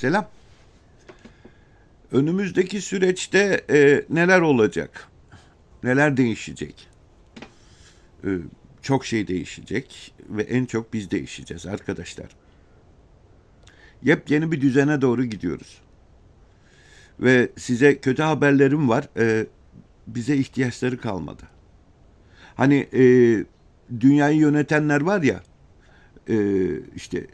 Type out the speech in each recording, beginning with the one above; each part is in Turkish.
Selam. Önümüzdeki süreçte e, neler olacak? Neler değişecek? E, çok şey değişecek ve en çok biz değişeceğiz arkadaşlar. Yepyeni bir düzene doğru gidiyoruz. Ve size kötü haberlerim var. E, bize ihtiyaçları kalmadı. Hani e, dünyayı yönetenler var ya, e, işte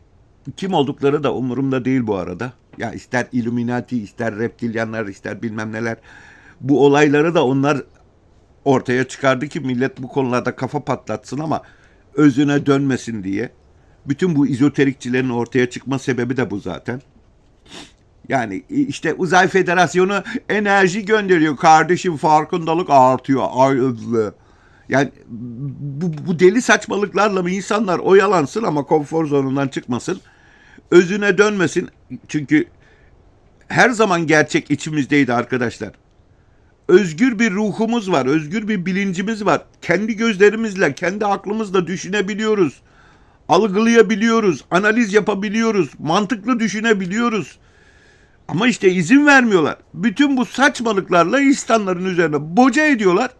kim oldukları da umurumda değil bu arada. Ya ister Illuminati, ister reptilyanlar, ister bilmem neler. Bu olayları da onlar ortaya çıkardı ki millet bu konularda kafa patlatsın ama özüne dönmesin diye. Bütün bu izoterikçilerin ortaya çıkma sebebi de bu zaten. Yani işte Uzay Federasyonu enerji gönderiyor. Kardeşim farkındalık artıyor. Yani bu, bu deli saçmalıklarla mı insanlar oyalansın ama konfor zonundan çıkmasın. Özüne dönmesin. Çünkü her zaman gerçek içimizdeydi arkadaşlar. Özgür bir ruhumuz var, özgür bir bilincimiz var. Kendi gözlerimizle, kendi aklımızla düşünebiliyoruz. Algılayabiliyoruz, analiz yapabiliyoruz, mantıklı düşünebiliyoruz. Ama işte izin vermiyorlar. Bütün bu saçmalıklarla insanların üzerine boca ediyorlar.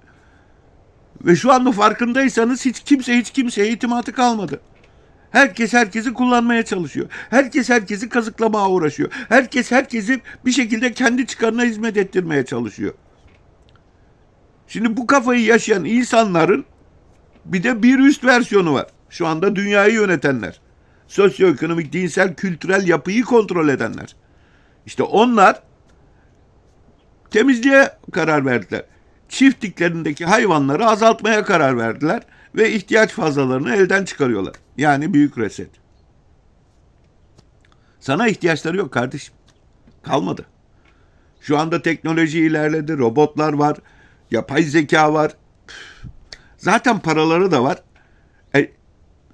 Ve şu anda farkındaysanız hiç kimse hiç kimseye itimatı kalmadı. Herkes herkesi kullanmaya çalışıyor. Herkes herkesi kazıklamaya uğraşıyor. Herkes herkesi bir şekilde kendi çıkarına hizmet ettirmeye çalışıyor. Şimdi bu kafayı yaşayan insanların bir de bir üst versiyonu var. Şu anda dünyayı yönetenler. Sosyoekonomik, dinsel, kültürel yapıyı kontrol edenler. İşte onlar temizliğe karar verdiler. Çiftliklerindeki hayvanları azaltmaya karar verdiler ve ihtiyaç fazlalarını elden çıkarıyorlar. Yani büyük reset. Sana ihtiyaçları yok kardeşim. Kalmadı. Şu anda teknoloji ilerledi, robotlar var, yapay zeka var. Zaten paraları da var. E,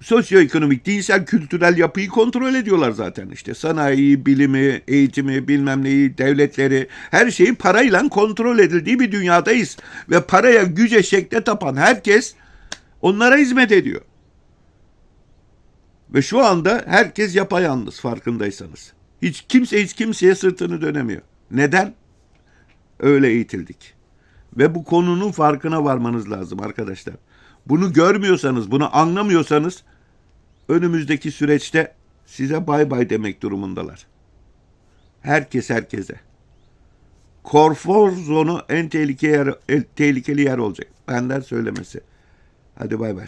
sosyoekonomik, dinsel, kültürel yapıyı kontrol ediyorlar zaten işte. Sanayiyi, bilimi, eğitimi, bilmem neyi, devletleri, her şeyin parayla kontrol edildiği bir dünyadayız. Ve paraya, güce, şekle tapan herkes onlara hizmet ediyor. Ve şu anda herkes yapayalnız farkındaysanız. Hiç kimse hiç kimseye sırtını dönemiyor. Neden? Öyle eğitildik. Ve bu konunun farkına varmanız lazım arkadaşlar. Bunu görmüyorsanız, bunu anlamıyorsanız önümüzdeki süreçte size bay bay demek durumundalar. Herkes herkese. Konfor zonu en tehlikeli yer, en tehlikeli yer olacak. Benden söylemesi. Hadi bay bay.